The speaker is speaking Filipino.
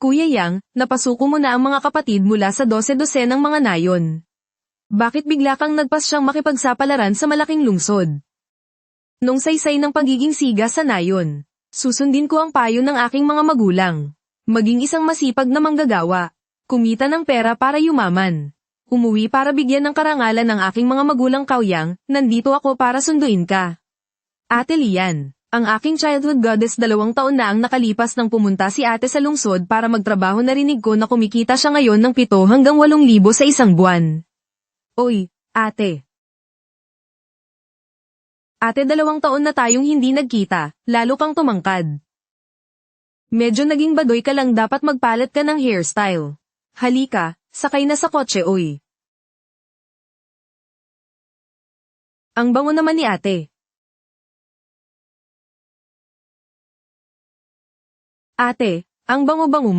Kuya Yang, napasuko mo na ang mga kapatid mula sa dose-dose ng mga nayon. Bakit bigla kang nagpas siyang makipagsapalaran sa malaking lungsod? Nung saysay ng pagiging siga sa nayon, susundin ko ang payo ng aking mga magulang. Maging isang masipag na manggagawa. Kumita ng pera para yumaman. Umuwi para bigyan ng karangalan ng aking mga magulang kawyang, nandito ako para sunduin ka. Ate Lian, ang aking childhood goddess dalawang taon na ang nakalipas nang pumunta si ate sa lungsod para magtrabaho narinig ko na kumikita siya ngayon ng 7 hanggang 8 libo sa isang buwan. Oy, ate. Ate dalawang taon na tayong hindi nagkita, lalo kang tumangkad. Medyo naging badoy ka lang dapat magpalit ka ng hairstyle. Halika, sakay na sa kotse oy. Ang bango naman ni ate. Ate, ang bango-bango mo.